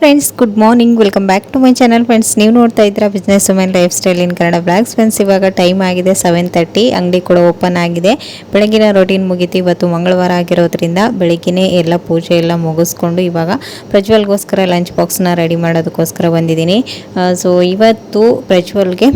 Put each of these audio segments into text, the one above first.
Friends good morning welcome back to my channel friends ನೀವು ನೋಡ್ತಾ ಇದ್ದೀರಾ business women lifestyle in Kannada blogs friends ಇವಾಗ time ಆಗಿದೆ seven thirty ಅಂಗಡಿ ಕೂಡ ಓಪನ್ ಆಗಿದೆ. ಬೆಳಗಿನ ರೊಟೀನ್ ಮುಗೀತು. ಇವತ್ತು ಮಂಗಳವಾರ ಆಗಿರೋದ್ರಿಂದ ಬೆಳಗ್ಗೆನೇ ಎಲ್ಲ ಪೂಜೆ ಎಲ್ಲ ಮುಗಿಸ್ಕೊಂಡು ಇವಾಗ ಪ್ರಜ್ವಲ್ಗೋಸ್ಕರ ಲಂಚ್ ಬಾಕ್ಸ್ನ ರೆಡಿ ಮಾಡೋದಕ್ಕೋಸ್ಕರ ಬಂದಿದ್ದೀನಿ. ಸೊ ಇವತ್ತು ಪ್ರಜ್ವಲ್ಗೆ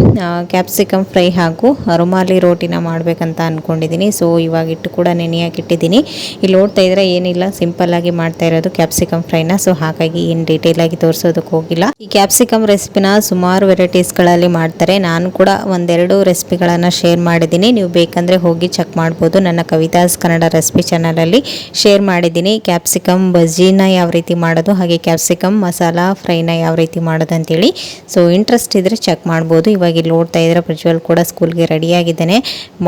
ಕ್ಯಾಪ್ಸಿಕಮ್ ಫ್ರೈ ಹಾಗೂ ರುಮಾಲಿ ರೋಟಿನ ಮಾಡಬೇಕಂತ ಅಂದ್ಕೊಂಡಿದ್ದೀನಿ ಸೊ ಇವಾಗ ಇಟ್ಟು ಕೂಡ ನೆನೆಯಾಗಿಟ್ಟಿದ್ದೀನಿ ಇಲ್ಲಿ ನೋಡ್ತಾ ಇದ್ರೆ ಏನಿಲ್ಲ ಸಿಂಪಲ್ ಆಗಿ ಮಾಡ್ತಾ ಇರೋದು ಕ್ಯಾಪ್ಸಿಕಮ್ ಫ್ರೈನ ಸೊ ಹಾಗಾಗಿ ಏನು ಡೀಟೇಲ್ ಆಗಿ ತೋರಿಸೋದಕ್ಕೆ ಹೋಗಿಲ್ಲ. ಈ ಕ್ಯಾಪ್ಸಿಕಮ್ ರೆಸಿಪಿನ ಸುಮಾರು ವೆರೈಟೀಸ್ಗಳಲ್ಲಿ ಮಾಡ್ತಾರೆ. ನಾನು ಕೂಡ ಒಂದೆರಡು ರೆಸಿಪಿಗಳನ್ನು ಶೇರ್ ಮಾಡಿದ್ದೀನಿ. ನೀವು ಬೇಕಂದ್ರೆ ಹೋಗಿ ಚೆಕ್ ಮಾಡ್ಬೋದು. ನನ್ನ ಕವಿತಾಸ್ ಕನ್ನಡ ರೆಸಿಪಿ ಚಾನಲಲ್ಲಿ ಶೇರ್ ಮಾಡಿದ್ದೀನಿ. ಕ್ಯಾಪ್ಸಿಕಮ್ ಬಜ್ಜಿನ ಯಾವ ರೀತಿ ಮಾಡೋದು, ಹಾಗೆ ಕ್ಯಾಪ್ಸಿಕಮ್ ಮಸಾಲ ಫ್ರೈನ ಯಾವ ರೀತಿ ಮಾಡೋದು ಅಂತೇಳಿ. ಸೊ ಇಂಟ್ರೆಸ್ಟ್ ಇದ್ರೆ ಚೆಕ್ ಮಾಡ್ಬೋದು. ಇವಾಗ ಇಲ್ಲಿ ನೋಡ್ತಾ ಇದ್ರೆ ಪ್ರಜ್ವಲ್ ಕೂಡ ಸ್ಕೂಲ್ಗೆ ರೆಡಿಯಾಗಿದ್ದಾನೆ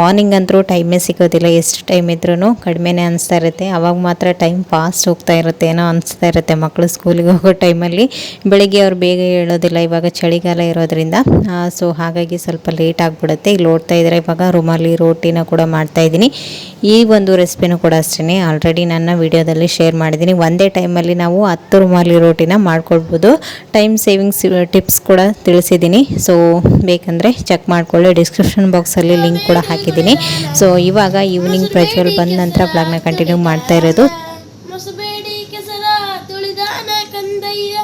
ಮಾರ್ನಿಂಗ್ ಅಂತೂ ಟೈಮೇ ಸಿಗೋದಿಲ್ಲ. ಎಷ್ಟು ಟೈಮ್ ಇದ್ರೂ ಕಡಿಮೆನೇ ಅನಿಸ್ತಾ ಇರುತ್ತೆ. ಅವಾಗ ಮಾತ್ರ ಟೈಮ್ ಫಾಸ್ಟ್ ಹೋಗ್ತಾ ಇರುತ್ತೆ ಏನೋ ಅನಿಸ್ತಾ ಇರುತ್ತೆ. ಮಕ್ಕಳು ಸ್ಕೂಲಿಗೆ ಹೋಗೋ ಟೈಮಲ್ಲಿ ಬೆಳಿಗ್ಗೆ ಅವ್ರು ಬೇಗ ಹೇಳೋದಿಲ್ಲ, ಇವಾಗ ಚಳಿಗಾಲ ಇರೋದ್ರಿಂದ. ಸೊ ಹಾಗಾಗಿ ಸ್ವಲ್ಪ ಲೇಟ್ ಆಗಿಬಿಡುತ್ತೆ. ಇಲ್ಲಿ ನೋಡ್ತಾ ಇದ್ದಾರೆ ಇವಾಗ ರುಮಾಲಿ ರೋಟಿನ ಕೂಡ ಮಾಡ್ತಾ ಇದ್ದೀನಿ. ಈ ಒಂದು ರೆಸಿಪಿನೂ ಕೂಡ ಅಷ್ಟೇ ಆಲ್ರೆಡಿ ನನ್ನ ವಿಡಿಯೋದಲ್ಲಿ ಶೇರ್ ಮಾಡಿದ್ದೀನಿ. ಒಂದೇ ಟೈಮಲ್ಲಿ ನಾವು ಹತ್ತು ರುಮಾಲಿ ರೋಟಿನ ಮಾಡ್ಕೊಳ್ಬೋದು. ಟೈಮ್ ಸೇವಿಂಗ್ಸ್ ಟಿಪ್ಸ್ ಕೂಡ ತಿಳಿಸಿದ್ದೀನಿ. ಸೊ ಬೇಕಂದರೆ ಚೆಕ್ ಮಾಡಿಕೊಳ್ಳಿ. ಡಿಸ್ಕ್ರಿಪ್ಷನ್ ಬಾಕ್ಸಲ್ಲಿ ಲಿಂಕ್ ಕೂಡ ಹಾಕಿದ್ದೀನಿ. ಸೊ ಇವಾಗ ಈವ್ನಿಂಗ್ ಪ್ರಜ್ವಲ್ ಬಂದ ನಂತರ ಬ್ಲಾಗ್ನ ಕಂಟಿನ್ಯೂ ಮಾಡ್ತಾ ಇರೋದು. ಕಂದಯ್ಯ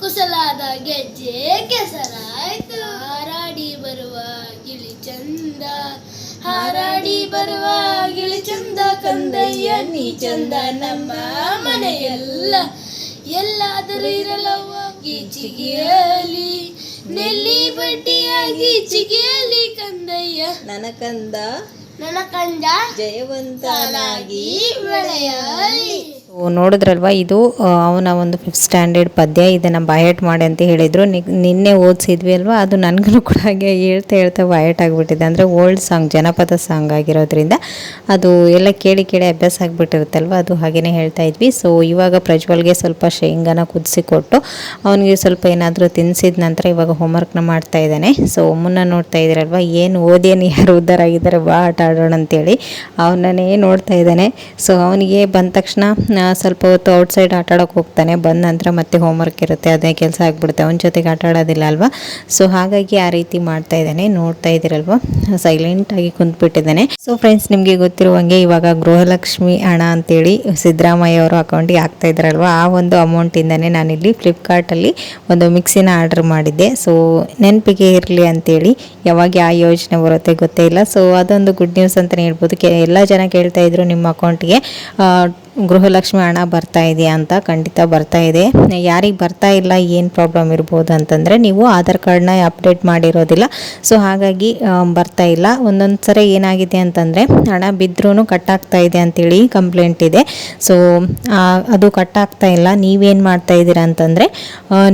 ಕುಸಲಾದ ಗೆಜ್ಜೆ ಕೆಸರಾಯ್ತು. ಹಾರಾಡಿ ಬರುವ ಗಿಳಿ ಚಂದ ಹಾರಾಡಿ ಬರುವ ಗಿಳಿ ಚಂದ ಕಂದಯ್ಯ ನೀ ಚಂದ ನಮ್ಮ ಮನೆಯೆಲ್ಲ. ಎಲ್ಲಾದರೂ ಇರಲವ್ವ ಗೀಚಿಗೆಯಲಿ ನೆಲ್ಲಿ ಬಡ್ಡಿಯಾಗಿ ಚಿಗಿಯಲಿ ಕಂದಯ್ಯ. ನನ್ನ ಕಂದ ನನ್ನ ಕಂದ ಜಯವಂತನಾಗಿ ಬೆಳೆಯಲಿ. ಸೊ ನೋಡಿದ್ರಲ್ವ ಇದು ಅವನ ಒಂದು ಫಿಫ್ತ್ ಸ್ಟ್ಯಾಂಡರ್ಡ್ ಪದ್ಯ, ಇದನ್ನು ಬಯಟ್ ಮಾಡಿ ಅಂತ ಹೇಳಿದರು. ನಿನ್ನೆ ಓದಿಸಿದ್ವಿ ಅಲ್ವಾ? ಅದು ನನಗೂ ಕೂಡ ಹಾಗೆ ಹೇಳ್ತಾ ಹೇಳ್ತಾ ಬಯಟ್ ಆಗಿಬಿಟ್ಟಿದೆ. ಅಂದರೆ ಓಲ್ಡ್ ಸಾಂಗ್ ಜನಪದ ಸಾಂಗ್ ಆಗಿರೋದ್ರಿಂದ ಅದು ಎಲ್ಲ ಕೇಳಿ ಕೇಳಿ ಅಭ್ಯಾಸ ಆಗಿಬಿಟ್ಟಿರುತ್ತಲ್ವ? ಅದು ಹಾಗೆಯೇ ಹೇಳ್ತಾ ಇದ್ವಿ. ಸೊ ಇವಾಗ ಪ್ರಜ್ವಲ್ಗೆ ಸ್ವಲ್ಪ ಶೇಂಗಾನ ಕುದಿಸಿ ಕೊಟ್ಟು, ಅವನಿಗೆ ಸ್ವಲ್ಪ ಏನಾದರೂ ತಿನ್ನಿಸಿದ ನಂತರ ಇವಾಗ ಹೋಮ್ವರ್ಕ್ನ ಮಾಡ್ತಾ ಇದ್ದಾನೆ. ಸೊ ಮುನ್ನ ನೋಡ್ತಾ ಇದ್ದೀರಲ್ವ? ಏನು ಓದೇನು ಯಾರು ಉದ್ಧಾರ ಆಗಿದ್ದಾರೆ? ಬಾ, ಆಟ ಆಡೋಣ ಅಂತೇಳಿ ಅವನನ್ನೇ ನೋಡ್ತಾ ಇದ್ದಾನೆ. ಸೊ ಅವನಿಗೆ ಬಂದ ತಕ್ಷಣ ಸ್ವಲ್ಪ ಹೊತ್ತು ಔಟ್ಸೈಡ್ ಆಟ ಆಡೋಕೆ ಹೋಗ್ತಾನೆ. ಬಂದ ನಂತರ ಮತ್ತೆ ಹೋಮ್ವರ್ಕ್ ಇರುತ್ತೆ. ಅದೇ ಕೆಲಸ ಆಗಿಬಿಡುತ್ತೆ. ಅವನ ಜೊತೆಗೆ ಆಟ ಆಡೋದಿಲ್ಲ ಅಲ್ವಾ? ಸೊ ಹಾಗಾಗಿ ಆ ರೀತಿ ಮಾಡ್ತಾ ಇದ್ದಾನೆ. ನೋಡ್ತಾ ಇದ್ದೀರಲ್ವ? ಸೈಲೆಂಟಾಗಿ ಕುಂತ್ಬಿಟ್ಟಿದ್ದಾನೆ. ಸೊ ಫ್ರೆಂಡ್ಸ್ ನಿಮಗೆ ಗೊತ್ತಿರುವಂಗೆ ಇವಾಗ ಗೃಹಲಕ್ಷ್ಮಿ ಹಣ ಅಂತೇಳಿ ಸಿದ್ದರಾಮಯ್ಯ ಅವರು ಅಕೌಂಟಿಗೆ ಹಾಕ್ತಾ ಇದ್ದಾರಲ್ವ? ಆ ಒಂದು ಅಮೌಂಟಿಂದನೇ ನಾನಿಲ್ಲಿ ಫ್ಲಿಪ್ಕಾರ್ಟಲ್ಲಿ ಒಂದು ಮಿಕ್ಸಿನ ಆರ್ಡರ್ ಮಾಡಿದ್ದೆ. ಸೊ ನೆನಪಿಗೆ ಇರಲಿ ಅಂತೇಳಿ ಯಾವಾಗ ಯಾವ ಯೋಜನೆ ಬರುತ್ತೆ ಗೊತ್ತೇ ಇಲ್ಲ. ಸೊ ಅದೊಂದು ಗುಡ್ ನ್ಯೂಸ್ ಅಂತಲೇ ಹೇಳ್ಬೋದು. ಕೆ, ಎಲ್ಲ ಜನ ಕೇಳ್ತಾ ಇದ್ರು ನಿಮ್ಮ ಅಕೌಂಟ್ಗೆ ಗೃಹಲಕ್ಷ್ಮಿ ಹಣ ಬರ್ತಾ ಇದೆಯಾ ಅಂತ ಖಂಡಿತ ಬರ್ತಾ ಇದೆ. ಯಾರಿಗೆ ಬರ್ತಾ ಇಲ್ಲ, ಏನು ಪ್ರಾಬ್ಲಮ್ ಇರ್ಬೋದು ಅಂತಂದರೆ ನೀವು ಆಧಾರ್ ಕಾರ್ಡ್ನ ಅಪ್ಡೇಟ್ ಮಾಡಿರೋದಿಲ್ಲ. ಸೊ ಹಾಗಾಗಿ ಬರ್ತಾ ಇಲ್ಲ. ಒಂದೊಂದು ಸರಿ ಏನಾಗಿದೆ ಅಂತಂದರೆ, ಹಣ ಬಿದ್ದರೂ ಕಟ್ ಆಗ್ತಾ ಇದೆ ಅಂತೇಳಿ ಕಂಪ್ಲೇಂಟ್ ಇದೆ. ಸೊ ಅದು ಕಟ್ಟಾಗ್ತಾ ಇಲ್ಲ. ನೀವೇನು ಮಾಡ್ತಾ ಇದ್ದೀರಾ ಅಂತಂದರೆ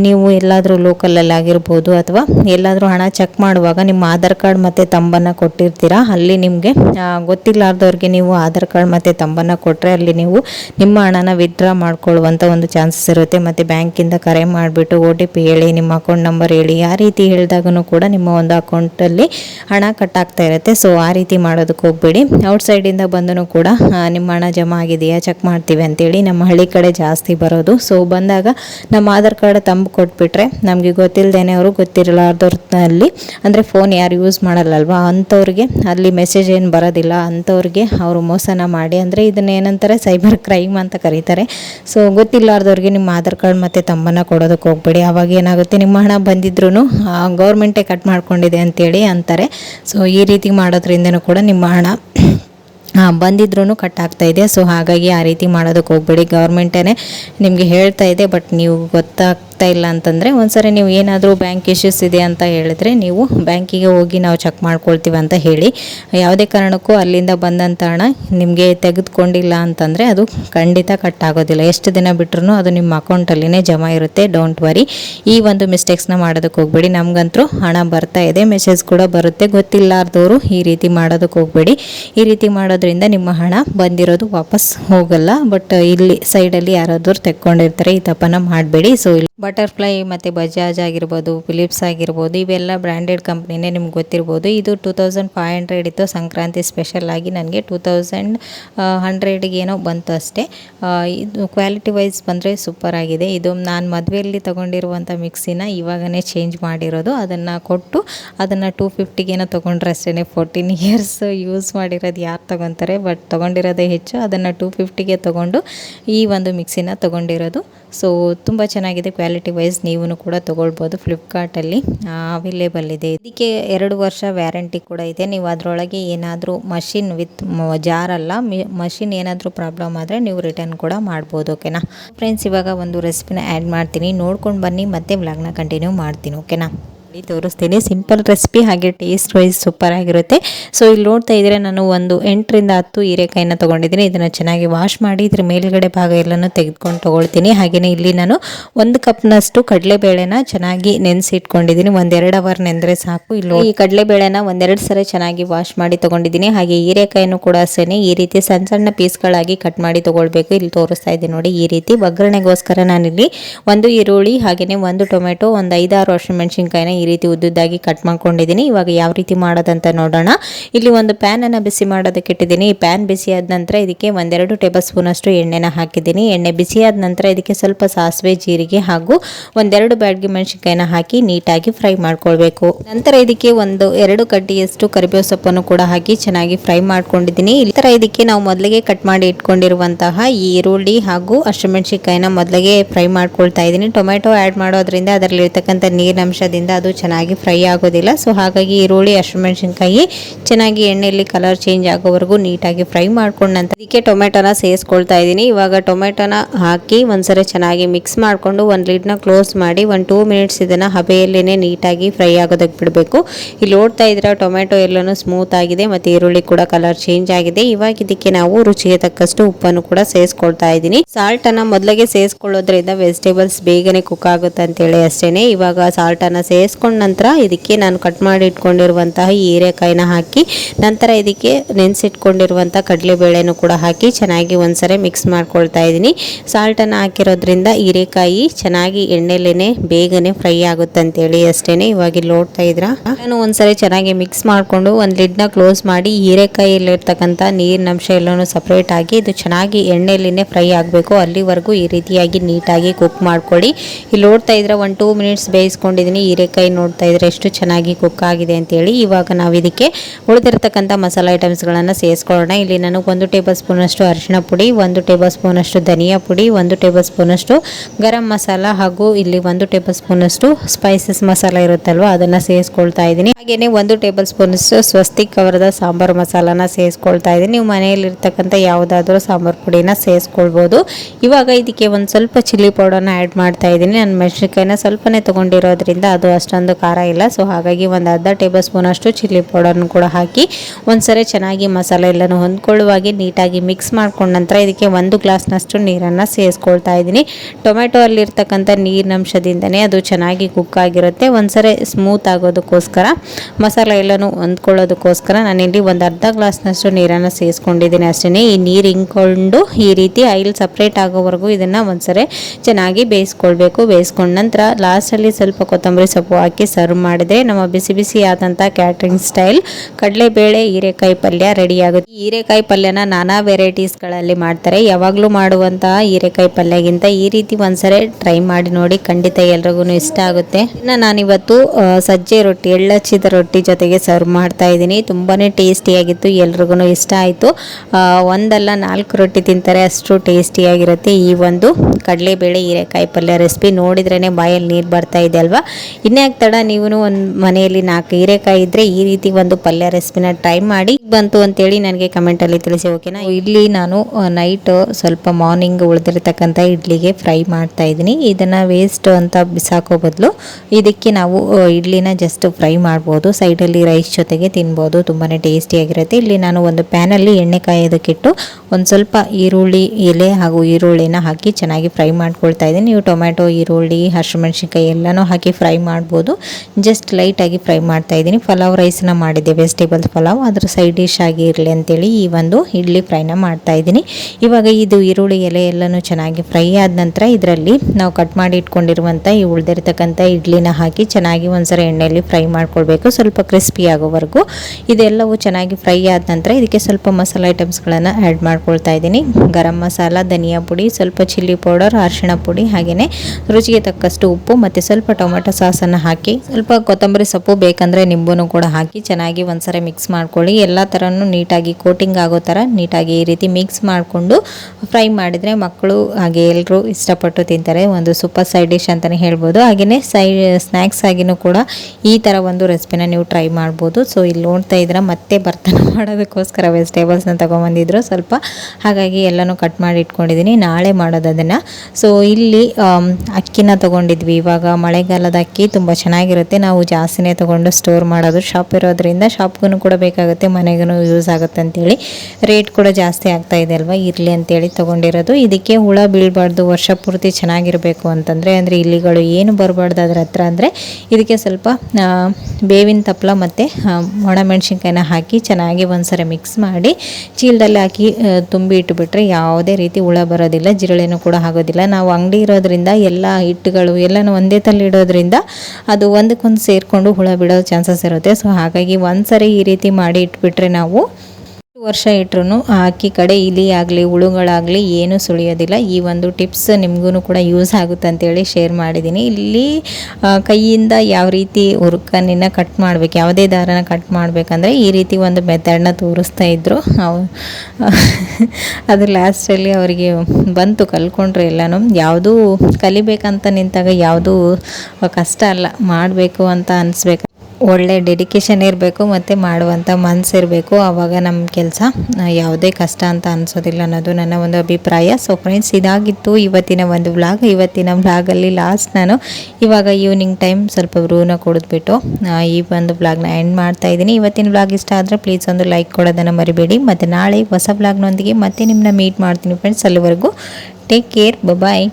ನೀವು ಎಲ್ಲಾದರೂ ಲೋಕಲಲ್ಲಿ ಆಗಿರ್ಬೋದು ಅಥವಾ ಎಲ್ಲಾದರೂ ಹಣ ಚೆಕ್ ಮಾಡುವಾಗ ನಿಮ್ಮ ಆಧಾರ್ ಕಾರ್ಡ್ ಮತ್ತು ತಂಬನ್ನು ಕೊಟ್ಟಿರ್ತೀರಾ? ಅಲ್ಲಿ ನಿಮಗೆ ಗೊತ್ತಿಲ್ಲಾರ್ದವ್ರಿಗೆ ನೀವು ಆಧಾರ್ ಕಾರ್ಡ್ ಮತ್ತು ತಂಬನ್ನು ಕೊಟ್ಟರೆ ಅಲ್ಲಿ ನೀವು ನಿಮ್ಮ ಹಣನ ವಿತ್ಡ್ರಾ ಮಾಡ್ಕೊಳ್ಳುವಂಥ ಒಂದು ಚಾನ್ಸಸ್ ಇರುತ್ತೆ. ಮತ್ತು ಬ್ಯಾಂಕಿಂದ ಕರೆ ಮಾಡಿಬಿಟ್ಟು ಒ ಟಿ ಪಿ ಹೇಳಿ, ನಿಮ್ಮ ಅಕೌಂಟ್ ನಂಬರ್ ಹೇಳಿ, ಆ ರೀತಿ ಹೇಳಿದಾಗೂ ಕೂಡ ನಿಮ್ಮ ಒಂದು ಅಕೌಂಟಲ್ಲಿ ಹಣ ಕಟ್ ಆಗ್ತಾ ಇರುತ್ತೆ. ಸೊ ಆ ರೀತಿ ಮಾಡೋದಕ್ಕೆ ಹೋಗ್ಬೇಡಿ. ಔಟ್ಸೈಡಿಂದ ಬಂದನು ಕೂಡ ನಿಮ್ಮ ಹಣ ಜಮಾ ಆಗಿದೆಯಾ? ಚೆಕ್ ಮಾಡ್ತೀವಿ ಅಂತೇಳಿ ನಮ್ಮ ಹಳ್ಳಿ ಕಡೆ ಜಾಸ್ತಿ ಬರೋದು. ಸೊ ಬಂದಾಗ ನಮ್ಮ ಆಧಾರ್ ಕಾರ್ಡ್ ತಂಬು ಕೊಟ್ಬಿಟ್ರೆ ನಮಗೆ ಗೊತ್ತಿಲ್ಲದೇನೆ ಅವರು ಗೊತ್ತಿರಲಾರ್ದವ್ರಲ್ಲಿ ಅಂದರೆ ಫೋನ್ ಯಾರು ಯೂಸ್ ಮಾಡಲ್ಲಲ್ವಾ? ಅಂಥವ್ರಿಗೆ ಅಲ್ಲಿ ಮೆಸೇಜ್ ಏನು ಬರೋದಿಲ್ಲ. ಅಂಥವ್ರಿಗೆ ಅವರು ಮೋಸನ ಮಾಡಿ, ಅಂದರೆ ಇದನ್ನ ಏನಂತಾರೆ ಸೈಬರ್ ಕ್ರೈಮ್ ಅಂತ ಕರೀತಾರೆ. ಸೊ ಗೊತ್ತಿಲ್ಲಾರ್ದವ್ರಿಗೆ ನಿಮ್ಮ ಆಧಾರ್ ಕಾರ್ಡ್ ಮತ್ತು ತಮ್ಮನ್ನು ಕೊಡೋದಕ್ಕೆ ಹೋಗ್ಬೇಡಿ. ಅವಾಗ ಏನಾಗುತ್ತೆ, ನಿಮ್ಮ ಹಣ ಬಂದಿದ್ರೂ ಗೌರ್ಮೆಂಟೇ ಕಟ್ ಮಾಡ್ಕೊಂಡಿದೆ ಅಂತೇಳಿ ಅಂತಾರೆ. ಸೊ ಈ ರೀತಿ ಮಾಡೋದ್ರಿಂದನೂ ಕೂಡ ನಿಮ್ಮ ಹಣ ಬಂದಿದ್ರೂ ಕಟ್ ಆಗ್ತಾ ಇದೆ. ಸೊ ಹಾಗಾಗಿ ಆ ರೀತಿ ಮಾಡೋದಕ್ಕೆ ಹೋಗ್ಬೇಡಿ. ಗೌರ್ಮೆಂಟೇ ನಿಮಗೆ ಹೇಳ್ತಾ ಇದೆ ಬಟ್ ನೀವು ಗೊತ್ತಾಗ್ತಾ ಇಲ್ಲ ಅಂತಂದರೆ ಒಂದ್ಸರಿ ನೀವು ಏನಾದರೂ ಬ್ಯಾಂಕ್ ಇಶ್ಯೂಸ್ ಇದೆ ಅಂತ ಹೇಳಿದ್ರೆ ನೀವು ಬ್ಯಾಂಕಿಗೆ ಹೋಗಿ ನಾವು ಚೆಕ್ ಮಾಡ್ಕೊಳ್ತೀವಿ ಅಂತ ಹೇಳಿ. ಯಾವುದೇ ಕಾರಣಕ್ಕೂ ಅಲ್ಲಿಂದ ಬಂದಂಥ ಹಣ ನಿಮಗೆ ತೆಗೆದುಕೊಂಡಿಲ್ಲ ಅಂತಂದರೆ ಅದು ಖಂಡಿತ ಕಟ್ ಆಗೋದಿಲ್ಲ. ಎಷ್ಟು ದಿನ ಬಿಟ್ರೂ ಅದು ನಿಮ್ಮ ಅಕೌಂಟಲ್ಲಿನೇ ಜಮಾ ಇರುತ್ತೆ. ಡೋಂಟ್ ವರಿ ಈ ಒಂದು ಮಿಸ್ಟೇಕ್ಸ್ನ ಮಾಡೋದಕ್ಕೆ ಹೋಗ್ಬೇಡಿ. ನಮಗಂತರೂ ಹಣ ಬರ್ತಾ ಇದೆ. ಮೆಸೇಜ್ ಕೂಡ ಬರುತ್ತೆ. ಗೊತ್ತಿಲ್ಲಾರ್ದವರು ಈ ರೀತಿ ಮಾಡೋದಕ್ಕೆ ಹೋಗ್ಬೇಡಿ. ಈ ರೀತಿ ಮಾಡೋದ್ರಿಂದ ನಿಮ್ಮ ಹಣ ಬಂದಿರೋದು ವಾಪಸ್ ಹೋಗಲ್ಲ. ಬಟ್ ಇಲ್ಲಿ ಸೈಡಲ್ಲಿ ಯಾರಾದರೂ ತೆಕ್ಕೊಂಡಿರ್ತಾರೆ. ಈ ತಪ್ಪನ ಮಾಡಬೇಡಿ. ಸೊ ಇಲ್ಲಿ ಬಟರ್ಫ್ಲೈ ಮತ್ತು ಬಜಾಜ್ ಆಗಿರ್ಬೋದು ಫಿಲಿಪ್ಸ್ ಆಗಿರ್ಬೋದು, ಇವೆಲ್ಲ ಬ್ರ್ಯಾಂಡೆಡ್ ಕಂಪ್ನಿನೇ ನಿಮ್ಗೆ ಗೊತ್ತಿರ್ಬೋದು. ಇದು ಟೂ ತೌಸಂಡ್ ಫೈವ್ ಹಂಡ್ರೆಡ್ ಇತ್ತು. ಸಂಕ್ರಾಂತಿ ಸ್ಪೆಷಲ್ ಆಗಿ ನನಗೆ ಟೂ ತೌಸಂಡ್ ಹಂಡ್ರೆಡ್ಗೆ ಏನೋ ಬಂತು ಅಷ್ಟೇ. ಇದು ಕ್ವಾಲಿಟಿ ವೈಸ್ ಬಂದರೆ ಸೂಪರ್ ಆಗಿದೆ. ಇದು ನಾನು ಮದುವೆಯಲ್ಲಿ ತೊಗೊಂಡಿರುವಂಥ ಮಿಕ್ಸಿನ ಇವಾಗನೇ ಚೇಂಜ್ ಮಾಡಿರೋದು. ಅದನ್ನು ಕೊಟ್ಟು ಅದನ್ನು ಟೂ ಫಿಫ್ಟಿಗೇನೋ ತೊಗೊಂಡ್ರೆ ಅಷ್ಟೇ ಫೋರ್ಟೀನ್ ಇಯರ್ಸ್ ಯೂಸ್ ಮಾಡಿರೋದು ಯಾರು ತೊಗೊತಾರೆ ಬಟ್ ತೊಗೊಂಡಿರೋದೇ ಹೆಚ್ಚು. ಅದನ್ನು ಟೂ ಫಿಫ್ಟಿಗೆ ತೊಗೊಂಡು ಈ ಒಂದು ಮಿಕ್ಸಿನ ತೊಗೊಂಡಿರೋದು. ಸೊ ತುಂಬ ಚೆನ್ನಾಗಿದೆ. ಕ್ವಾಲಿಟಿ ವೈಸ್ ನೀವು ಕೂಡ ತೊಗೊಳ್ಬೋದು. ಫ್ಲಿಪ್ಕಾರ್ಟಲ್ಲಿ ಅವೈಲೇಬಲ್ ಇದೆ. ಇದಕ್ಕೆ ಎರಡು ವರ್ಷ ವ್ಯಾರಂಟಿ ಕೂಡ ಇದೆ. ನೀವು ಅದರೊಳಗೆ ಏನಾದರೂ ಮಷಿನ್ ವಿತ್ ಜಾರ್ ಅಲ್ಲ ಮಷಿನ್ ಏನಾದರೂ ಪ್ರಾಬ್ಲಮ್ ಆದರೆ ನೀವು ರಿಟರ್ನ್ ಕೂಡ ಮಾಡ್ಬೋದು ಓಕೆನಾ ಫ್ರೆಂಡ್ಸ್ ಇವಾಗ ಒಂದು ರೆಸಿಪಿನ ಆ್ಯಡ್ ಮಾಡ್ತೀನಿ. ನೋಡ್ಕೊಂಡು ಬನ್ನಿ, ಮತ್ತೆ ವ್ಲಾಗ್ನ ಕಂಟಿನ್ಯೂ ಮಾಡ್ತೀನಿ ಓಕೆನಾ ಮಾಡಿ ತೋರಿಸ್ತೀನಿ. ಸಿಂಪಲ್ ರೆಸಿಪಿ ಹಾಗೆ ಟೇಸ್ಟ್ ವೈಸ್ ಸೂಪರ್ ಆಗಿರುತ್ತೆ. ಸೊ ಇಲ್ಲಿ ನೋಡ್ತಾ ಇದ್ರೆ ನಾನು ಒಂದು ಎಂಟರಿಂದ ಹತ್ತು ಹೀರೆಕಾಯಿನ ತೊಗೊಂಡಿದ್ದೀನಿ. ಇದನ್ನು ಚೆನ್ನಾಗಿ ವಾಶ್ ಮಾಡಿ ಇದ್ರ ಮೇಲ್ಗಡೆ ಭಾಗ ಎಲ್ಲನೂ ತೆಗೆದುಕೊಂಡು ತೊಗೊಳ್ತೀನಿ. ಹಾಗೆಯೇ ಇಲ್ಲಿ ನಾನು ಒಂದು ಕಪ್ನಷ್ಟು ಕಡಲೆಬೇಳೆನ ಚೆನ್ನಾಗಿ ನೆನೆಸಿಟ್ಕೊಂಡಿದ್ದೀನಿ. ಒಂದೆರಡು ಅವರ್ ನೆಂದರೆ ಸಾಕು. ಇಲ್ಲಿ ಈ ಕಡಲೆಬೇಳೆನ ಒಂದೆರಡು ಸರಿ ಚೆನ್ನಾಗಿ ವಾಶ್ ಮಾಡಿ ತೊಗೊಂಡಿದ್ದೀನಿ. ಹಾಗೆ ಹೀರೆಕಾಯಿನೂ ಕೂಡ ಅಷ್ಟೇ ಈ ರೀತಿ ಸಣ್ಣ ಸಣ್ಣ ಪೀಸ್ಗಳಾಗಿ ಕಟ್ ಮಾಡಿ ತೊಗೊಳ್ಬೇಕು. ಇಲ್ಲಿ ತೋರಿಸ್ತಾ ಇದ್ದೀನಿ ನೋಡಿ ಈ ರೀತಿ. ಒಗ್ಗರಣೆಗೋಸ್ಕರ ನಾನಿಲ್ಲಿ ಒಂದು ಈರುಳ್ಳಿ ಹಾಗೆಯೇ ಒಂದು ಟೊಮೆಟೊ, ಒಂದು ಐದಾರು ಹಸಿಮೆಣಸಿನ್ಕಾಯಿನ ಈ ರೀತಿ ಉದ್ದುದ್ದಾಗಿ ಕಟ್ ಮಾಡ್ಕೊಂಡಿದ್ದೀನಿ. ಇವಾಗ ಯಾವ ರೀತಿ ಮಾಡೋದಂತ ನೋಡೋಣ. ಇಲ್ಲಿ ಒಂದು ಪ್ಯಾನನ್ನು ಬಿಸಿ ಮಾಡೋದಕ್ಕೆ ಇಟ್ಟಿದ್ದೀನಿ. ಈ ಪ್ಯಾನ್ ಬಿಸಿ ಆದ ನಂತರ ಇದಕ್ಕೆ ಒಂದೆರಡು ಟೇಬಲ್ ಸ್ಪೂನ್ ಅಷ್ಟು ಎಣ್ಣೆನ ಹಾಕಿದ್ದೀನಿ. ಎಣ್ಣೆ ಬಿಸಿ ಆದ ನಂತರ ಇದಕ್ಕೆ ಸ್ವಲ್ಪ ಸಾಸಿವೆ, ಜೀರಿಗೆ ಹಾಗೂ ಒಂದೆರಡು ಬ್ಯಾಡ್ಗೆ ಮೆಣಸಿನ್ಕಾಯಿನ ಹಾಕಿ ನೀಟಾಗಿ ಫ್ರೈ ಮಾಡ್ಕೊಳ್ಬೇಕು. ನಂತರ ಇದಕ್ಕೆ ಒಂದು ಎರಡು ಕಡ್ಡಿಯಷ್ಟು ಕರಿಬೇವು ಸೊಪ್ಪನ್ನು ಕೂಡ ಹಾಕಿ ಚೆನ್ನಾಗಿ ಫ್ರೈ ಮಾಡ್ಕೊಂಡಿದ್ದೀನಿ. ಈ ಥರ ಇದಕ್ಕೆ ನಾವು ಮೊದಲಿಗೆ ಕಟ್ ಮಾಡಿ ಇಟ್ಕೊಂಡಿರುವಂತಹ ಈರುಳ್ಳಿ ಹಾಗೂ ಹಸಿಮೆಣಸಿನ್ಕಾಯಿನ ಮೊದಲಿಗೆ ಫ್ರೈ ಮಾಡ್ಕೊಳ್ತಾ ಇದ್ದೀನಿ. ಟೊಮೆಟೊ ಆ್ಯಡ್ ಮಾಡೋದ್ರಿಂದ ಅದರಲ್ಲಿ ಇರ್ತಕ್ಕಂಥ ನೀರಿನಂಶದಿಂದ ಅದು ಚೆನ್ನಾಗಿ ಫ್ರೈ ಆಗೋದಿಲ್ಲ. ಸೊ ಹಾಗಾಗಿ ಈರುಳ್ಳಿ ಹಸಿಮೆಣಸಿನ್ಕಾಯಿ ಚೆನ್ನಾಗಿ ಎಣ್ಣೆಯಲ್ಲಿ ಕಲರ್ ಚೇಂಜ್ ಆಗೋವರೆಗೂ ನೀಟಾಗಿ ಫ್ರೈ ಮಾಡ್ಕೊಂಡ ನಂತರ ಇದಕ್ಕೆ ಟೊಮೆಟೊನ ಸೇರಿಸ್ಕೊಳ್ತಾ ಇದ್ದೀನಿ. ಇವಾಗ ಟೊಮೆಟೊನ ಹಾಕಿ ಒಂದ್ಸರಿ ಚೆನ್ನಾಗಿ ಮಿಕ್ಸ್ ಮಾಡಿಕೊಂಡು ಒಂದು ಲೀಡ್ನ ಕ್ಲೋಸ್ ಮಾಡಿ ಒಂದು ಟೂ ಮಿನಿಟ್ಸ್ ಇದನ್ನು ಹಬೆಯಲ್ಲೇ ನೀಟಾಗಿ ಫ್ರೈ ಆಗೋದಕ್ಕೆ ಬಿಡಬೇಕು. ಇಲ್ಲಿ ನೋಡ್ತಾ ಇದ್ರೆ ಟೊಮೆಟೊ ಎಲ್ಲನೂ ಸ್ಮೂತ್ ಆಗಿದೆ ಮತ್ತು ಈರುಳ್ಳಿ ಕೂಡ ಕಲರ್ ಚೇಂಜ್ ಆಗಿದೆ. ಇವಾಗ ಇದಕ್ಕೆ ನಾವು ರುಚಿಗೆ ತಕ್ಕಷ್ಟು ಉಪ್ಪನ್ನು ಕೂಡ ಸೇರಿಸ್ಕೊಳ್ತಾ ಇದ್ದೀನಿ. ಸಾಲ್ಟ್ ಅನ್ನ ಮೊದಲಿಗೆ ಸೇರಿಸ್ಕೊಳ್ಳೋದ್ರಿಂದ ವೆಜಿಟೇಬಲ್ಸ್ ಬೇಗನೆ ಕುಕ್ ಆಗುತ್ತೆ ಅಂತೇಳಿ ಅಷ್ಟೇನೆ. ಇವಾಗ ಸಾಲ್ಟನ್ನು ಅನ್ನ ಸೇರಿಸ್ಕೊಂಡ ನಂತರ ಇದಕ್ಕೆ ನಾನು ಕಟ್ ಮಾಡಿ ಇಟ್ಕೊಂಡಿರುವಂತಹ ಹೀರೆಕಾಯಿನ ಹಾಕಿ, ನಂತರ ಇದಕ್ಕೆ ನೆನೆಸಿಟ್ಕೊಂಡಿರುವಂಥ ಕಡಲೆಬೇಳೆನೂ ಕೂಡ ಹಾಕಿ ಚೆನ್ನಾಗಿ ಒಂದ್ಸರಿ ಮಿಕ್ಸ್ ಮಾಡ್ಕೊಳ್ತಾ ಇದ್ದೀನಿ. ಸಾಲ್ಟನ್ನು ಹಾಕಿರೋದ್ರಿಂದ ಹೀರೆಕಾಯಿ ಚೆನ್ನಾಗಿ ಎಣ್ಣೆಲೇ ಬೇಗನೆ ಫ್ರೈ ಆಗುತ್ತೆ ಅಂತೇಳಿ ಅಷ್ಟೇನೆ ಇವಾಗ ನೋಡ್ತಾ ಇದ್ರ ನಾನು ಒಂದ್ಸರಿ ಚೆನ್ನಾಗಿ ಮಿಕ್ಸ್ ಮಾಡಿಕೊಂಡು ಒಂದು ಲಿಡ್ನ ಕ್ಲೋಸ್ ಮಾಡಿ ಹೀರೆಕಾಯಿಯಲ್ಲಿರ್ತಕ್ಕಂಥ ನೀರಿನಂಶ ಎಲ್ಲನೂ ಸಪ್ರೇಟ್ ಆಗಿ ಇದು ಚೆನ್ನಾಗಿ ಎಣ್ಣೆಲಿನೇ ಫ್ರೈ ಆಗಬೇಕು. ಅಲ್ಲಿವರೆಗೂ ಈ ರೀತಿಯಾಗಿ ನೀಟಾಗಿ ಕುಕ್ ಮಾಡ್ಕೊಳ್ಳಿ ಇಲ್ಲಿ ನೋಡ್ತಾ ಇದ್ರೆ ಒಂದು ಟೂ ಮಿನಿಟ್ಸ್ ಬೇಯಿಸ್ಕೊಂಡಿದ್ದೀನಿ ಹೀರೆಕಾಯಿ ನೋಡ್ತಾ ಇದ್ರೆ ಎಷ್ಟು ಚೆನ್ನಾಗಿ ಕುಕ್ ಆಗಿದೆ ಅಂತೇಳಿ ಇವಾಗ ನಾವು ಇದಕ್ಕೆ ಉಳಿದಿರ್ತಕ್ಕಂಥ ಮಸಾಲೆ ಐಟಮ್ಸ್ಗಳನ್ನು ಸೇರಿಸ್ಕೊಳ್ಳೋಣ. ಇಲ್ಲಿ ನಾನು ಒಂದು ಟೇಬಲ್ ಸ್ಪೂನಷ್ಟು ಅರಿಶಿಣ ಪುಡಿ, ಒಂದು ಟೇಬಲ್ ಸ್ಪೂನಷ್ಟು ಧನಿಯಾ ಪುಡಿ, ಒಂದು ಟೇಬಲ್ ಸ್ಪೂನಷ್ಟು ಗರಂ ಮಸಾಲ ಹಾಗೂ ಇಲ್ಲಿ ಒಂದು ಟೇಬಲ್ ಸ್ಪೂನಷ್ಟು ಸ್ಪೈಸಸ್ ಮಸಾಲ ಇರುತ್ತಲ್ವ ಅದನ್ನು ಸೇರಿಸ್ಕೊಳ್ತಾ ಇದ್ದೀನಿ. ಹಾಗೆಯೇ ಒಂದು ಟೇಬಲ್ ಸ್ಪೂನಷ್ಟು ಸ್ವಸ್ತಿಕ್ ಅವರದ ಸಾಂಬಾರು ಮಸಾಲಾನ ಸೇರಿಸ್ಕೊಳ್ತಾ ಇದ್ದೀನಿ. ನೀವು ಮನೆಯಲ್ಲಿರ್ತಕ್ಕಂಥ ಯಾವುದಾದ್ರೂ ಸಾಂಬಾರು ಪುಡಿನ ಸೇರಿಸ್ಕೊಳ್ಬೋದು. ಇವಾಗ ಇದಕ್ಕೆ ಒಂದು ಸ್ವಲ್ಪ ಚಿಲ್ಲಿ ಪೌಡರ್ನ ಆ್ಯಡ್ ಮಾಡ್ತಾ ಇದ್ದೀನಿ. ನಾನು ಮೆಣಸಿನ್ಕಾಯಿನ ಸ್ವಲ್ಪನೇ ತೊಗೊಂಡಿರೋದ್ರಿಂದ ಅದು ಅಷ್ಟೊಂದು ಖಾರ ಇಲ್ಲ. ಸೊ ಹಾಗಾಗಿ ಒಂದು ಅರ್ಧ ಟೇಬಲ್ ಸ್ಪೂನ್ ಅಷ್ಟು ಚಿಲ್ಲಿ ಪೌಡರ್ನ ಕೂಡ ಹಾಕಿ ಒಂದ್ಸರಿ ಚೆನ್ನಾಗಿ ಮಸಾಲೆ ಎಲ್ಲನೂ ಹೊಂದ್ಕೊಳ್ಳುವಾಗೆ ನೀಟಾಗಿ ಮಿಕ್ಸ್ ಮಾಡ್ಕೊಂಡ ನಂತರ ಇದಕ್ಕೆ ಒಂದು ಗ್ಲಾಸ್ನಷ್ಟು ನೀರನ್ನು ಸೇರಿಸ್ಕೊಳ್ತಾ ಇದ್ದೀನಿ. ಟೊಮೆಟೊ ಅಲ್ಲಿರ್ತಕ್ಕಂಥ ನೀರಿನಂಶದಿಂದನೇ ಅದು ಚೆನ್ನಾಗಿ ಕುಕ್ ಆಗಿರುತ್ತೆ. ಒಂದ್ಸರಿ ಸ್ಮೂತ್ ಆಗೋದಕ್ಕೋಸ್ಕರ, ಮಸಾಲೆ ಎಲ್ಲನೂ ಹೊಂದ್ಕೊಳ್ಳೋದಕ್ಕೋಸ್ಕರ ನಾನಿಲ್ಲಿ ಒಂದು ಅರ್ಧ ಗ್ಲಾಸ್ನಷ್ಟು ನೀರನ್ನು ಸೇರಿಸ್ಕೊಂಡಿದ್ದೀನಿ ಅಷ್ಟೇ ಈ ನೀರು ಇಂಕೊಂಡು ಈ ರೀತಿ ಆಯಿಲ್ ಸಪ್ರೇಟ್ ಆಗೋವರೆಗೂ ಇದನ್ನು ಒಂದ್ಸರಿ ಚೆನ್ನಾಗಿ ಬೇಯಿಸ್ಕೊಳ್ಬೇಕು. ಬೇಯಿಸ್ಕೊಂಡ ನಂತರ ಲಾಸ್ಟಲ್ಲಿ ಸ್ವಲ್ಪ ಕೊತ್ತಂಬರಿ ಸೊಪ್ಪು ಹಾಕಿ ಸರ್ವ್ ಮಾಡಿದ್ರೆ ನಮ್ಮ ಬಿಸಿ ಬಿಸಿ ಆದಂಥ ಕ್ಯಾಟ್ರಿಂಗ್ ಸ್ಟೈಲ್ ಕಡಲೆಬೇಳೆ, ಹೀರೆಕಾಯಿ ಪಲ್ಯ ರೆಡಿ ಆಗುತ್ತೆ. ಈ ಹೀರೆಕಾಯಿ ಪಲ್ಯನ ನಾನಾ ವೆರೈಟೀಸ್ಗಳಲ್ಲಿ ಮಾಡ್ತಾರೆ. ಯಾವಾಗಲೂ ಮಾಡುವಂತಹ ಹೀರೆಕಾಯಿ ಪಲ್ಯಗಿಂತ ಈ ರೀತಿ ಒಂದ್ಸರಿ ಟ್ರೈ ಮಾಡಿ ನೋಡಿ ಖಂಡಿತ ಎಲ್ರಿಗೂ ಇಷ್ಟ ಆಗುತ್ತೆ. ಇನ್ನು ನಾನಿವತ್ತು ಸಜ್ಜೆ ರೊಟ್ಟಿ, ಎಳ್ಳಚ್ಚಿದ ರೊಟ್ಟಿ ಜೊತೆಗೆ ಸರ್ವ್ ಮಾಡ್ತಾ ಇದ್ದೀನಿ. ತುಂಬಾ ಟೇಸ್ಟಿಯಾಗಿತ್ತು ಎಲ್ರಿಗೂ ಇಷ್ಟ ಆಯಿತು. ಒಂದಲ್ಲ ನಾಲ್ಕು ರೊಟ್ಟಿ ತಿಂತಾರೆ, ಅಷ್ಟು ಟೇಸ್ಟಿಯಾಗಿರುತ್ತೆ ಈ ಒಂದು ಕಡಲೆಬೇಳೆ, ಹೀರೆಕಾಯಿ ಪಲ್ಯ ರೆಸಿಪಿ ನೋಡಿದ್ರೇ ಬಾಯಲ್ಲಿ ನೀರು ಬರ್ತಾ ಇದೆ ಅಲ್ವಾ? ಇನ್ಯಾಕೆ ತಡ ನೀವು ಒಂದು ಮನೆಯಲ್ಲಿ ನಾಲ್ಕು ಹೀರೆಕಾಯಿ ಇದ್ದರೆ ಈ ರೀತಿ ಒಂದು ಪಲ್ಯ ರೆಸಿಪಿನ ಟ್ರೈ ಮಾಡಿ ಬಂತು ಅಂತೇಳಿ ನನಗೆ ಕಮೆಂಟಲ್ಲಿ ತಿಳಿಸಿ ಓಕೆನಾ ಇಲ್ಲಿ ನಾನು ನೈಟ್ ಸ್ವಲ್ಪ ಮಾರ್ನಿಂಗ್ ಉಳಿದಿರ್ತಕ್ಕಂಥ ಇಡ್ಲಿಗೆ ಫ್ರೈ ಮಾಡ್ತಾ ಇದ್ದೀನಿ. ಇದನ್ನು ವೇಸ್ಟ್ ಅಂತ ಬಿಸಾಕೋ ಬದಲು ಇದಕ್ಕೆ ನಾವು ಇಡ್ಲಿನ ಜಸ್ಟ್ ಫ್ರೈ ಮಾಡ್ಬೋದು. ಸೈಡಲ್ಲಿ ರೈಸ್ ಜೊತೆಗೆ ತಿನ್ಬೋದು. ತುಂಬಾ ಟೇಸ್ಟಿಯಾಗಿರುತ್ತೆ ಇಲ್ಲಿ ನಾನು ಒಂದು ಪ್ಯಾನಲ್ಲಿ ಎಣ್ಣೆ ಕಾಯೋದಕ್ಕಿಟ್ಟು ಒಂದು ಸ್ವಲ್ಪ ಈರುಳ್ಳಿ ಎಲೆ ಹಾಗೂ ಈರುಳ್ಳಿನ ಹಾಕಿ ಚೆನ್ನಾಗಿ ಫ್ರೈ ಮಾಡ್ಕೊಳ್ತಾ ಇದ್ದೀನಿ. ನೀವು ಟೊಮ್ಯಾಟೊ, ಈರುಳ್ಳಿ, ಹಸಿಮೆಣಸಿನ್ಕಾಯಿ ಎಲ್ಲನೂ ಹಾಕಿ ಫ್ರೈ ಮಾಡ್ಬೋದು. ಮಾಡ್ಬೋದು. ಜಸ್ಟ್ ಲೈಟಾಗಿ ಫ್ರೈ ಮಾಡ್ತಾ ಇದ್ದೀನಿ. ಪಲಾವ್ ರೈಸ್ನ ಮಾಡಿದ್ದೆ ವೆಜಿಟೇಬಲ್ಸ್ ಪಲಾವ್. ಅದ್ರ ಸೈಡ್ ಡಿಶ್ ಆಗಿ ಇರಲಿ ಅಂತೇಳಿ ಈ ಒಂದು ಇಡ್ಲಿ ಫ್ರೈನ ಮಾಡ್ತಾ ಇದ್ದೀನಿ. ಇವಾಗ ಇದು ಈರುಳ್ಳಿ ಎಲೆ ಎಲ್ಲನೂ ಚೆನ್ನಾಗಿ ಫ್ರೈ ಆದ ನಂತರ ಇದರಲ್ಲಿ ನಾವು ಕಟ್ ಮಾಡಿ ಇಟ್ಕೊಂಡಿರುವಂಥ ಈ ಉಳಿದಿರ್ತಕ್ಕಂಥ ಇಡ್ಲಿನ ಹಾಕಿ ಚೆನ್ನಾಗಿ ಒಂದ್ಸರಿ ಎಣ್ಣೆಯಲ್ಲಿ ಫ್ರೈ ಮಾಡ್ಕೊಳ್ಬೇಕು. ಸ್ವಲ್ಪ ಕ್ರಿಸ್ಪಿ ಆಗೋವರೆಗೂ. ಇದೆಲ್ಲವೂ ಚೆನ್ನಾಗಿ ಫ್ರೈ ಆದ ನಂತರ ಇದಕ್ಕೆ ಸ್ವಲ್ಪ ಮಸಾಲೆ ಐಟಮ್ಸ್ಗಳನ್ನು ಆ್ಯಡ್ ಮಾಡ್ಕೊಳ್ತಾ ಇದ್ದೀನಿ. ಗರಂ ಮಸಾಲ, ಧನಿಯಾ ಪುಡಿ, ಸ್ವಲ್ಪ ಚಿಲ್ಲಿ ಪೌಡರ್ ಅರಿಶಿಣ ಪುಡಿ ಹಾಗೆಯೇ ರುಚಿಗೆ ತಕ್ಕಷ್ಟು ಉಪ್ಪು ಮತ್ತು ಸ್ವಲ್ಪ ಟೊಮೆಟೊ ಸಾಸನ್ನು ಹಾಕಿ ಸ್ವಲ್ಪ ಕೊತ್ತಂಬರಿ ಸೊಪ್ಪು ಬೇಕಂದರೆ ನಿಂಬೂ ಕೂಡ ಹಾಕಿ ಚೆನ್ನಾಗಿ ಒಂದ್ಸರಿ ಮಿಕ್ಸ್ ಮಾಡ್ಕೊಳ್ಳಿ. ಎಲ್ಲ ಥರನೂ ನೀಟಾಗಿ ಕೋಟಿಂಗ್ ಆಗೋ ಥರ ನೀಟಾಗಿ ಈ ರೀತಿ ಮಿಕ್ಸ್ ಮಾಡಿಕೊಂಡು ಫ್ರೈ ಮಾಡಿದರೆ ಮಕ್ಕಳು ಹಾಗೆ ಎಲ್ಲರೂ ಇಷ್ಟಪಟ್ಟು ತಿಂತಾರೆ. ಒಂದು ಸೂಪರ್ ಸೈಡ್ ಡಿಶ್ ಅಂತಲೇ ಹೇಳ್ಬೋದು. ಹಾಗೆಯೇ ಸೈ ಸ್ನ್ಯಾಕ್ಸ್ ಆಗಿನೂ ಕೂಡ ಈ ಥರ ಒಂದು ರೆಸಿಪಿನ ನೀವು ಟ್ರೈ ಮಾಡ್ಬೋದು. ಸೊ ಇಲ್ಲಿ ನೋಡ್ತಾ ಇದ್ರೆ ಮತ್ತೆ ಬರ್ತನ ಮಾಡೋದಕ್ಕೋಸ್ಕರ ವೆಜಿಟೇಬಲ್ಸ್ನ ತೊಗೊಂಬಂದಿದ್ರು. ಸ್ವಲ್ಪ ಹಾಗಾಗಿ ಎಲ್ಲನೂ ಕಟ್ ಮಾಡಿ ಇಟ್ಕೊಂಡಿದ್ದೀನಿ. ನಾಳೆ ಮಾಡೋದು ಅದನ್ನು ಸೊ ಇಲ್ಲಿ ಅಕ್ಕಿನ ತೊಗೊಂಡಿದ್ವಿ. ಇವಾಗ ಮಳೆಗಾಲದ ಅಕ್ಕಿ ತುಂಬ ಚೆನ್ನಾಗಿರುತ್ತೆ. ನಾವು ಜಾಸ್ತಿನೇ ತೊಗೊಂಡು ಸ್ಟೋರ್ ಮಾಡೋದು ಶಾಪ್ ಇರೋದ್ರಿಂದ ಶಾಪ್ಗೂ ಕೂಡ ಬೇಕಾಗುತ್ತೆ ಮನೆಗೂ ಯೂಸ್ ಆಗುತ್ತೆ ಅಂತೇಳಿ. ರೇಟ್ ಕೂಡ ಜಾಸ್ತಿ ಆಗ್ತಾ ಇದೆ ಅಲ್ವಾ? ಇರಲಿ ಅಂತೇಳಿ ತೊಗೊಂಡಿರೋದು. ಇದಕ್ಕೆ ಹುಳ ಬೀಳಬಾರ್ದು, ವರ್ಷ ಪೂರ್ತಿ ಚೆನ್ನಾಗಿರಬೇಕು ಅಂತಂದರೆ, ಅಂದರೆ ಇಲಿಗಳು ಏನು ಬರಬಾರ್ದು ಅದ್ರ ಹತ್ರ ಅಂದರೆ, ಇದಕ್ಕೆ ಸ್ವಲ್ಪ ಬೇವಿನ ತಪ್ಪಲ ಮತ್ತು ಒಣಮೆಣ್ಸಿನ್ಕಾಯಿನ ಹಾಕಿ ಚೆನ್ನಾಗಿ ಒಂದ್ಸರಿ ಮಿಕ್ಸ್ ಮಾಡಿ, ಚೀಲದಲ್ಲಿ ಹಾಕಿ ತುಂಬಿ ಇಟ್ಟುಬಿಟ್ರೆ ಯಾವುದೇ ರೀತಿ ಹುಳ ಬರೋದಿಲ್ಲ, ಜಿರಳೆನೂ ಕೂಡ ಆಗೋದಿಲ್ಲ. ನಾವು ಅಂಗಡಿ ಇರೋದ್ರಿಂದ ಎಲ್ಲ ಹಿಟ್ಟುಗಳು ಎಲ್ಲನೂ ಒಂದೇ ತಲ್ಲಿ ಇಡೋದ್ರಿಂದ ಅದು ಒಂದಕ್ಕೊಂದು ಸೇರಿಕೊಂಡು ಹುಳ ಬಿಡೋ ಚಾನ್ಸಸ್ ಇರುತ್ತೆ. ಸೊ ಹಾಗಾಗಿ ಒಂದ್ಸರಿ ಈ ರೀತಿ ಮಾಡಿ ಇಟ್ಬಿಟ್ರೆ ನಾವು ವರ್ಷ ಇಟ್ರು ಆ ಅಕ್ಕಿ ಕಡೆ ಇಲಿ ಆಗಲಿ, ಹುಳುಗಳಾಗಲಿ ಏನೂ ಸುಳಿಯೋದಿಲ್ಲ. ಈ ಒಂದು ಟಿಪ್ಸ್ ನಿಮಗೂ ಕೂಡ ಯೂಸ್ ಆಗುತ್ತೆ ಅಂತೇಳಿ ಶೇರ್ ಮಾಡಿದ್ದೀನಿ. ಇಲ್ಲಿ ಕೈಯಿಂದ ಯಾವ ರೀತಿ ಹುರ್ಕನಿನ ಕಟ್ ಮಾಡಬೇಕು, ಯಾವುದೇ ದಾರನ ಕಟ್ ಮಾಡಬೇಕಂದ್ರೆ ಈ ರೀತಿ ಒಂದು ಮೆಥಡ್ನ ತೋರಿಸ್ತಾ ಇದ್ದರು ಅದು ಲಾಸ್ಟಲ್ಲಿ ಅವರಿಗೆ ಬಂತು ಕಲ್ಕೊಂಡ್ರೆ ಎಲ್ಲನೂ. ಯಾವುದೂ ಕಲಿಬೇಕಂತ ನಿಂತಾಗ ಯಾವುದೂ ಕಷ್ಟ ಅಲ್ಲ, ಮಾಡಬೇಕು ಅಂತ ಅನಿಸ್ಬೇಕು. ಒಳ್ಳೆ ಡೆಡಿಕೇಶನ್ ಇರಬೇಕು ಮತ್ತು ಮಾಡುವಂಥ ಮನಸ್ಸು ಇರಬೇಕು. ಆವಾಗ ನಮ್ಮ ಕೆಲಸ ಯಾವುದೇ ಕಷ್ಟ ಅಂತ ಅನಿಸೋದಿಲ್ಲ ಅನ್ನೋದು ನನ್ನ ಒಂದು ಅಭಿಪ್ರಾಯ. ಸೊ ಫ್ರೆಂಡ್ಸ್ ಇದಾಗಿತ್ತು ಇವತ್ತಿನ ಒಂದು ವ್ಲಾಗ್ ಇವತ್ತಿನ ವ್ಲಾಗಲ್ಲಿ ಲಾಸ್ಟ್ ನಾನು ಇವಾಗ ಈವ್ನಿಂಗ್ ಟೈಮ್ ಸ್ವಲ್ಪ ಬ್ರೂನ ಕುಡಿದ್ಬಿಟ್ಟು ಈ ಒಂದು ವ್ಲಾಗ್ನ ಎಂಡ್ ಮಾಡ್ತಾ ಇದ್ದೀನಿ. ಇವತ್ತಿನ ವ್ಲಾಗ್ ಇಷ್ಟ ಆದರೆ ಪ್ಲೀಸ್ ಒಂದು ಲೈಕ್ ಕೊಡೋದನ್ನು ಮರಿಬೇಡಿ. ಮತ್ತು ನಾಳೆ ಹೊಸ ವ್ಲಾಗ್ನೊಂದಿಗೆ ಮತ್ತೆ ನಿಮ್ಮನ್ನ ಮೀಟ್ ಮಾಡ್ತೀನಿ ಫ್ರೆಂಡ್ಸ್ ಅಲ್ಲಿವರೆಗೂ. Take care bye